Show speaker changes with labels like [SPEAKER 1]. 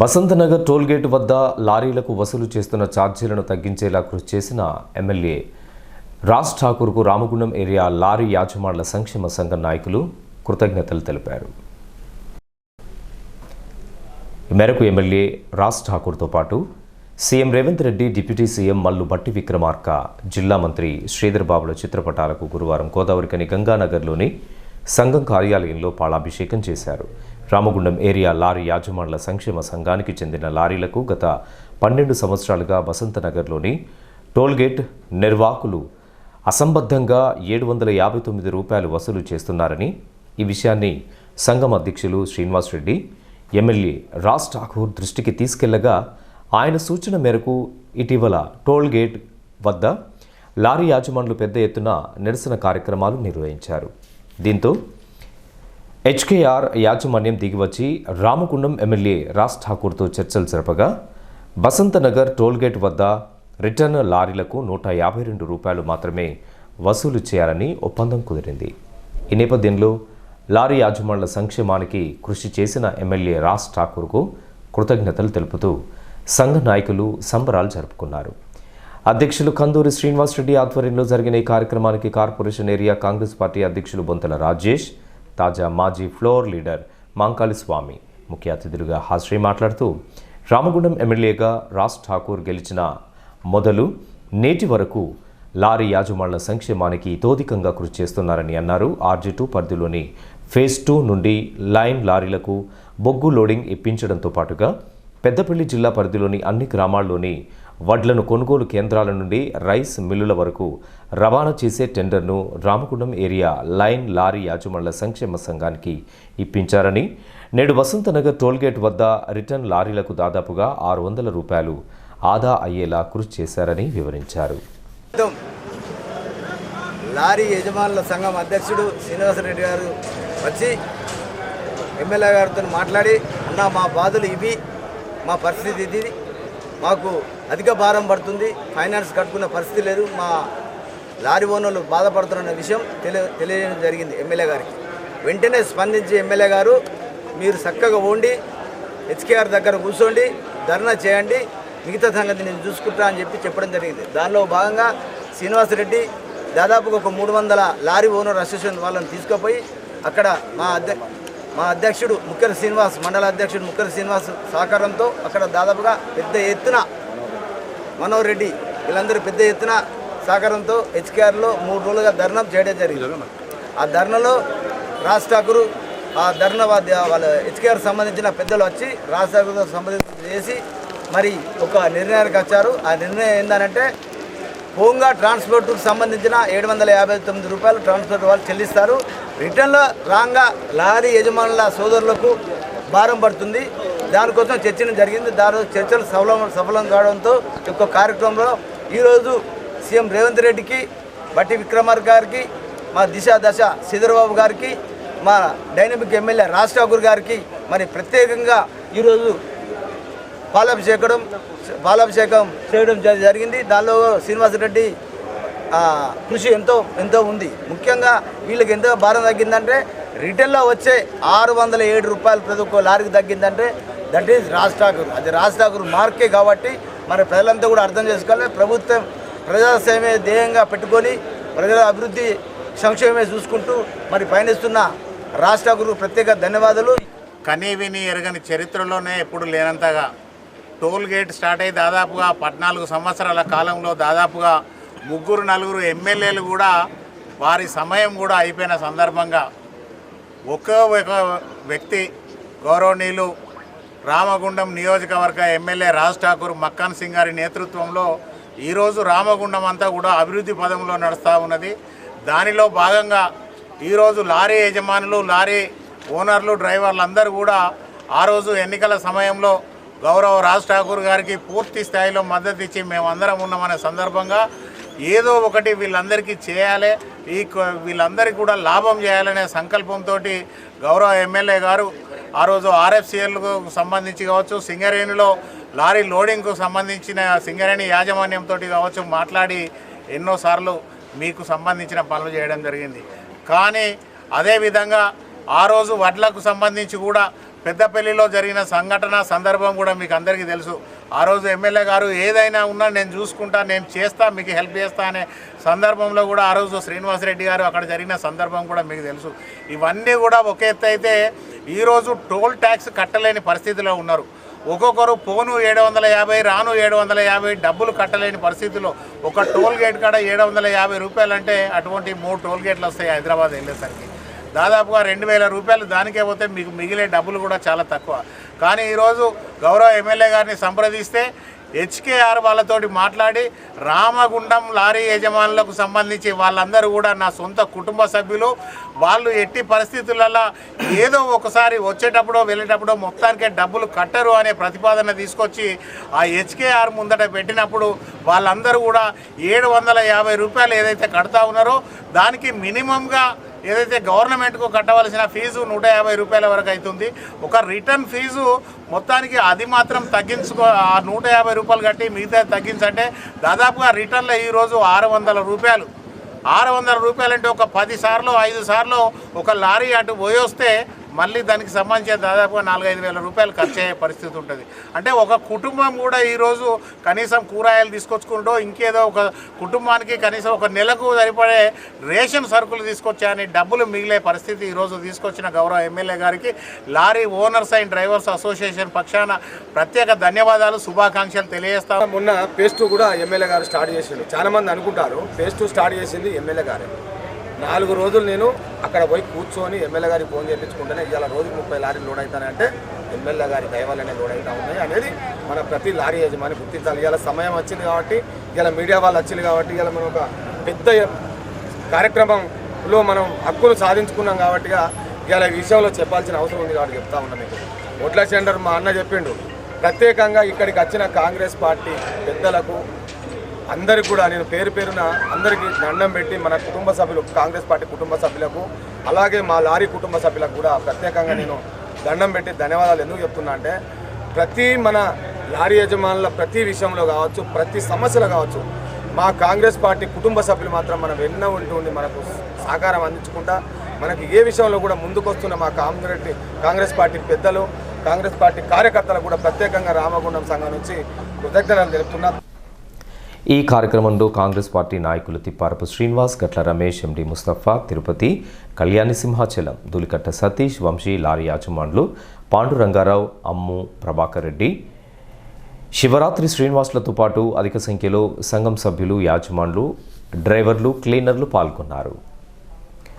[SPEAKER 1] Basantnagar toll gate వద్ద లారీలకు వసూలు చేస్తున్న ఛార్జీలను తగ్గించేలా కృషి చేసిన ఎమ్మెల్యే రాజ్ ఠాకూర్కు రామగుండం ఏరియా లారీ యాజమాన్ల సంక్షేమ సంఘ నాయకులు కృతజ్ఞతలు తెలిపారు. మేరకు ఎమ్మెల్యే రాజ్ ఠాకూర్తో పాటు CM Revanth Reddy deputy CM Mallu Bhatti Vikramarka జిల్లా మంత్రి శ్రీధర్ బాబుల చిత్రపటాలకు గురువారం గోదావరికని గంగానగర్లోని సంఘం కార్యాలయంలో పాలాభిషేకం చేశారు. రామగుండం ఏరియా లారీ యాజమానుల సంక్షేమ సంఘానికి చెందిన లారీలకు గత పన్నెండు సంవత్సరాలుగా వసంతనగర్లోని టోల్గేట్ నిర్వాహకులు అసంబద్ధంగా ఏడు వందల యాభై తొమ్మిది రూపాయలు వసూలు చేస్తున్నారని ఈ విషయాన్ని సంఘం అధ్యక్షులు శ్రీనివాస్ రెడ్డి ఎమ్మెల్యే రాజ్ ఠాకూర్ దృష్టికి తీసుకెళ్ళగా ఆయన సూచన మేరకు ఇటీవల టోల్గేట్ వద్ద లారీ యాజమానులు పెద్ద ఎత్తున నిరసన కార్యక్రమాలు నిర్వహించారు. దీంతో హెచ్కేఆర్ యాజమాన్యం దిగివచ్చి రామకుండం ఎమ్మెల్యే రాజ్ ఠాకూర్తో చర్చలు జరపగా బసంతనగర్ టోల్గేట్ వద్ద రిటర్న్ లారీలకు నూట యాభై రెండు రూపాయలు మాత్రమే వసూలు చేయాలని ఒప్పందం కుదిరింది. ఈ నేపథ్యంలో లారీ యాజమానుల సంక్షేమానికి కృషి చేసిన ఎమ్మెల్యే రాజ్ ఠాకూర్కు కృతజ్ఞతలు తెలుపుతూ సంఘ నాయకులు సంబరాలు జరుపుకున్నారు. అధ్యక్షులు కందూరి శ్రీనివాస్ రెడ్డి ఆధ్వర్యంలో జరిగిన ఈ కార్యక్రమానికి కార్పొరేషన్ ఏరియా కాంగ్రెస్ పార్టీ అధ్యక్షులు బొంతల రాజేష్ తాజా మాజీ ఫ్లోర్ లీడర్ మాంకాళి స్వామి ముఖ్య అతిథులుగా హాజరై మాట్లాడుతూ రామగుండం ఎమ్మెల్యేగా రాజ్ ఠాకూర్ గెలిచిన మొదలు నేటి వరకు లారీ యాజమానుల సంక్షేమానికి తోదికంగా కృషి చేస్తున్నారని అన్నారు. ఆర్జీ టూ పరిధిలోని ఫేజ్ టూ నుండి లైన్ లారీలకు బొగ్గు లోడింగ్ ఇప్పించడంతో పాటుగా పెద్దపల్లి జిల్లా పరిధిలోని అన్ని గ్రామాల్లోని వడ్లను కొనుగోలు కేంద్రాల నుండి రైస్ మిల్లుల వరకు రవాణా చేసే టెండర్ను రామగుండం ఏరియా లైన్ లారీ యాజమాన్ల సంక్షేమ సంఘానికి ఇప్పించారని నేడు వసంతనగర్ టోల్గేట్ వద్ద రిటర్న్ లారీలకు దాదాపుగా ఆరు వందల రూపాయలు ఆదా అయ్యేలా కృషి చేశారని వివరించారు.
[SPEAKER 2] లారీ యజమానుల సంఘం అధ్యక్షుడు శ్రీనివాసరెడ్డి గారు వచ్చి ఎమ్మెల్యే గారితో మాట్లాడి అన్న మా బాధలు ఇవి మా పరిస్థితి ఇది మాకు అధిక భారం పడుతుంది. ఫైనాన్స్ కట్టుకునే పరిస్థితి లేదు. మా లారీ ఓనర్లు బాధపడుతున్న విషయం తెలియ తెలియజేయడం జరిగింది ఎమ్మెల్యే గారికి. వెంటనే స్పందించి ఎమ్మెల్యే గారు మీరు చక్కగా ఉండి హెచ్కేఆర్ దగ్గర కూర్చోండి ధర్నా చేయండి మిగతా సంగతి నేను చూసుకుంటా అని చెప్పి చెప్పడం జరిగింది. దానిలో భాగంగా శ్రీనివాసరెడ్డి దాదాపుగా ఒక మూడు వందల లారీ ఓనర్ అసోసియేషన్ వాళ్ళని తీసుకుపోయి అక్కడ మా అధ్య మా అధ్యక్షుడు ముక్కర శ్రీనివాస్ మండల అధ్యక్షుడు ముక్కర శ్రీనివాస్ సహకారంతో అక్కడ దాదాపుగా పెద్ద ఎత్తున మనోహర్ రెడ్డి వీళ్ళందరూ పెద్ద ఎత్తున సహకారంతో హెచ్కేఆర్లో మూడు రోజులుగా ధర్నం చేయడం జరిగింది. ఆ ధర్నలో రాజ్ ఠాకూర్ ఆ ధర్నా వాళ్ళ హెచ్కేఆర్ సంబంధించిన పెద్దలు వచ్చి రాజ్ ఠాకూర్తో సంబంధించి చేసి మరి ఒక నిర్ణయానికి వచ్చారు. ఆ నిర్ణయం ఏంటంటే హోంగా ట్రాన్స్పోర్ట్కు సంబంధించిన ఏడు వందల యాభై తొమ్మిది రూపాయలు ట్రాన్స్పోర్ట్ వాళ్ళు చెల్లిస్తారు. రిటర్న్లో రాంగా లారీ యజమానుల సోదరులకు భారం పడుతుంది. దానికోసం చర్చను జరిగింది. దాని చర్చలు సఫలం సఫలం కావడంతో ఈ యొక్క కార్యక్రమంలో ఈరోజు సీఎం రేవంత్ రెడ్డికి బట్టి విక్రమార్ గారికి మా దిశ దశ శ్రీధరబాబు గారికి మా డైనమిక్ ఎమ్మెల్యే రాజ్ ఠాకూర్ గారికి మరి ప్రత్యేకంగా ఈరోజు పాలాభిషేకం పాలాభిషేకం చేయడం జరిగింది. దానిలో శ్రీనివాసరెడ్డి కృషి ఎంతో ఎంతో ఉంది. ముఖ్యంగా వీళ్ళకి ఎంత భారం తగ్గిందంటే రిటర్న్లో వచ్చే ఆరు వందల ఏడు రూపాయలు ప్రతి ఒక్క లారీకి తగ్గిందంటే దట్ ఈజ్ రాజ్ ఠాకూర్ అది రాజ్ ఠాకూర్ మార్కే కాబట్టి మరి ప్రజలంతా కూడా అర్థం చేసుకోవాలి. ప్రభుత్వం ప్రజాసేమే ధ్యేయంగా పెట్టుకొని ప్రజల అభివృద్ధి సంక్షేమమే చూసుకుంటూ మరి పయనిస్తున్న రాజ్ ఠాకూర్ ప్రత్యేక ధన్యవాదాలు.
[SPEAKER 3] కనీవిని ఎరగని చరిత్రలోనే ఎప్పుడు లేనంతగా టోల్ గేట్ స్టార్ట్ అయ్యి దాదాపుగా పద్నాలుగు సంవత్సరాల కాలంలో దాదాపుగా ముగ్గురు నలుగురు ఎమ్మెల్యేలు కూడా వారి సమయం కూడా అయిపోయిన సందర్భంగా ఒక్కో ఒక వ్యక్తి గౌరవనీయులు రామగుండం నియోజకవర్గ ఎమ్మెల్యే రాజ్ ఠాకూర్ మక్కాన్ సింగ్ గారి నేతృత్వంలో ఈరోజు రామగుండం అంతా కూడా అభివృద్ధి పదంలో నడుస్తూ ఉన్నది. దానిలో భాగంగా ఈరోజు లారీ యజమానులు లారీ ఓనర్లు డ్రైవర్లు అందరూ కూడా ఆ రోజు ఎన్నికల సమయంలో గౌరవ రాజ్ ఠాకూర్ గారికి పూర్తి స్థాయిలో మద్దతు ఇచ్చి మేమందరం ఉన్నామనే సందర్భంగా ఏదో ఒకటి వీళ్ళందరికీ చేయాలి ఈ వీళ్ళందరికీ కూడా లాభం చేయాలనే సంకల్పంతో గౌరవ ఎమ్మెల్యే గారు ఆ రోజు ఆర్ఎఫ్సిఎల్కు సంబంధించి కావచ్చు సింగరేణిలో లారీ లోడింగ్కు సంబంధించిన సింగరేణి యాజమాన్యంతో కావచ్చు మాట్లాడి ఎన్నోసార్లు మీకు సంబంధించిన పనులు చేయడం జరిగింది. కానీ అదేవిధంగా ఆ రోజు వడ్లకు సంబంధించి కూడా పెద్దపల్లిలో జరిగిన సంఘటన సందర్భం కూడా మీకు అందరికీ తెలుసు. ఆ రోజు ఎమ్మెల్యే గారు ఏదైనా ఉన్నా నేను చూసుకుంటా నేను చేస్తా మీకు హెల్ప్ చేస్తా అనే సందర్భంలో కూడా ఆ రోజు శ్రీనివాసరెడ్డి గారు అక్కడ జరిగిన సందర్భం కూడా మీకు తెలుసు. ఇవన్నీ కూడా ఒక ఎత్తు అయితే ఈరోజు టోల్ ట్యాక్స్ కట్టలేని పరిస్థితిలో ఉన్నారు. ఒక్కొక్కరు పోను ఏడు వందల యాభై రాను ఏడు వందల యాభై డబ్బులు కట్టలేని పరిస్థితిలో ఒక టోల్ గేట్ కాడ ఏడు వందల యాభై రూపాయలు అంటే అటువంటి మూడు టోల్ గేట్లు వస్తాయి హైదరాబాద్ వెళ్ళేసరికి. దాదాపుగా రెండు వేల రూపాయలు దానికే పోతే మీకు మిగిలే డబ్బులు కూడా చాలా తక్కువ. కానీ ఈరోజు గౌరవ ఎమ్మెల్యే గారిని సంప్రదిస్తే హెచ్కేఆర్ వాళ్ళతోటి మాట్లాడి రామగుండం లారీ యజమానులకు సంబంధించి వాళ్ళందరూ కూడా నా సొంత కుటుంబ సభ్యులు. వాళ్ళు ఎట్టి పరిస్థితులలో ఏదో ఒకసారి వచ్చేటప్పుడో వెళ్ళేటప్పుడో మొత్తానికే డబ్బులు కట్టరు అనే ప్రతిపాదన తీసుకొచ్చి ఆ హెచ్కేఆర్ ముందట పెట్టినప్పుడు వాళ్ళందరూ కూడా ఏడు వందల యాభై రూపాయలు ఏదైతే కడతా ఉన్నారో దానికి మినిమంగా ఏదైతే గవర్నమెంట్కు కట్టవలసిన ఫీజు నూట యాభై రూపాయల వరకు అవుతుంది ఒక రిటర్న్ ఫీజు మొత్తానికి అది మాత్రం తగ్గించుకో ఆ నూట యాభై రూపాయలు కట్టి మిగతా తగ్గించంటే దాదాపుగా రిటర్న్లో ఈరోజు ఆరు వందల రూపాయలు. ఆరు వందల రూపాయలు అంటే ఒక పది సార్లు ఐదు సార్లు ఒక లారీ అటు పోయి వస్తే మళ్ళీ దానికి సంబంధించిన దాదాపుగా నాలుగైదు వేల రూపాయలు ఖర్చు అయ్యే పరిస్థితి ఉంటుంది. అంటే ఒక కుటుంబం కూడా ఈరోజు కనీసం కూరగాయలు తీసుకొచ్చుకుంటూ ఇంకేదో ఒక కుటుంబానికి కనీసం ఒక నెలకు సరిపడే రేషన్ సరుకులు తీసుకొచ్చాయని డబ్బులు మిగిలే పరిస్థితి ఈరోజు తీసుకొచ్చిన గౌరవ ఎమ్మెల్యే గారికి. Lorry owners and drivers association పక్షాన ప్రత్యేక ధన్యవాదాలు శుభాకాంక్షలు తెలియజేస్తాం
[SPEAKER 4] మొన్న పేస్ట్ కూడా ఎమ్మెల్యే గారు స్టార్ట్ చేసిండు. చాలామంది అనుకుంటారు అనుకుంటారు పేస్ట్ స్టార్ట్ చేసింది ఎమ్మెల్యే గారే. నాలుగు రోజులు నేను అక్కడ పోయి కూర్చొని ఎమ్మెల్యే గారికి ఫోన్ చేయించుకుంటేనే ఇవాళ రోజుకి ముప్పై లారీలు లోడ్ అవుతానంటే ఎమ్మెల్యే గారి దయవల్లనే లోడ్ అవుతా ఉన్నాయి అనేది మన ప్రతి లారీ యజమాని గుర్తించాలి. ఇవాళ సమయం వచ్చింది కాబట్టి ఇవాళ మీడియా వాళ్ళు వచ్చింది కాబట్టి ఇవాళ మనం ఒక పెద్ద కార్యక్రమంలో మనం హక్కును సాధించుకున్నాం కాబట్టి ఇవాళ విషయంలో చెప్పాల్సిన అవసరం ఉంది కాబట్టి చెప్తా ఉన్నా మీకు. ఒడ్ల సెంటర్ మా అన్న చెప్పిండు. ప్రత్యేకంగా ఇక్కడికి వచ్చిన కాంగ్రెస్ పార్టీ పెద్దలకు అందరికి కూడా నేను పేరు పేరున అందరికీ దండం పెట్టి మన కుటుంబ సభ్యులు కాంగ్రెస్ పార్టీ కుటుంబ సభ్యులకు అలాగే మా లారీ కుటుంబ సభ్యులకు కూడా ప్రత్యేకంగా నేను దండం పెట్టి ధన్యవాదాలు ఎందుకు చెప్తున్నా అంటే ప్రతి మన లారీ యజమానుల ప్రతి విషయంలో కావచ్చు ప్రతి సమస్యలో కావచ్చు మా కాంగ్రెస్ పార్టీ కుటుంబ సభ్యులు మాత్రం మనం ఎన్నో ఉంటుండి మనకు సహకారం అందించుకుంటా మనకి ఏ విషయంలో కూడా ముందుకొస్తున్న మా కాంగ్రెస్ కాంగ్రెస్ పార్టీ పెద్దలు కాంగ్రెస్ పార్టీ కార్యకర్తలకు కూడా ప్రత్యేకంగా రామగుండం సంఘం నుంచి కృతజ్ఞతలు తెలుపుతున్నా.
[SPEAKER 1] ఈ కార్యక్రమంలో కాంగ్రెస్ పార్టీ నాయకులు తిప్పారపు శ్రీనివాస్ గట్ల రమేష్ ఎండి ముస్తఫా తిరుపతి కళ్యాణి సింహాచలం దులికట్ట సతీష్ వంశీ లారీ యాజమాన్లు పాండురంగారావు అమ్ము ప్రభాకర్ రెడ్డి. శివరాత్రి శ్రీనివాసులతో పాటు అధిక సంఖ్యలో సంఘం సభ్యులు యాజమాన్లు డ్రైవర్లు క్లీనర్లు పాల్గొన్నారు.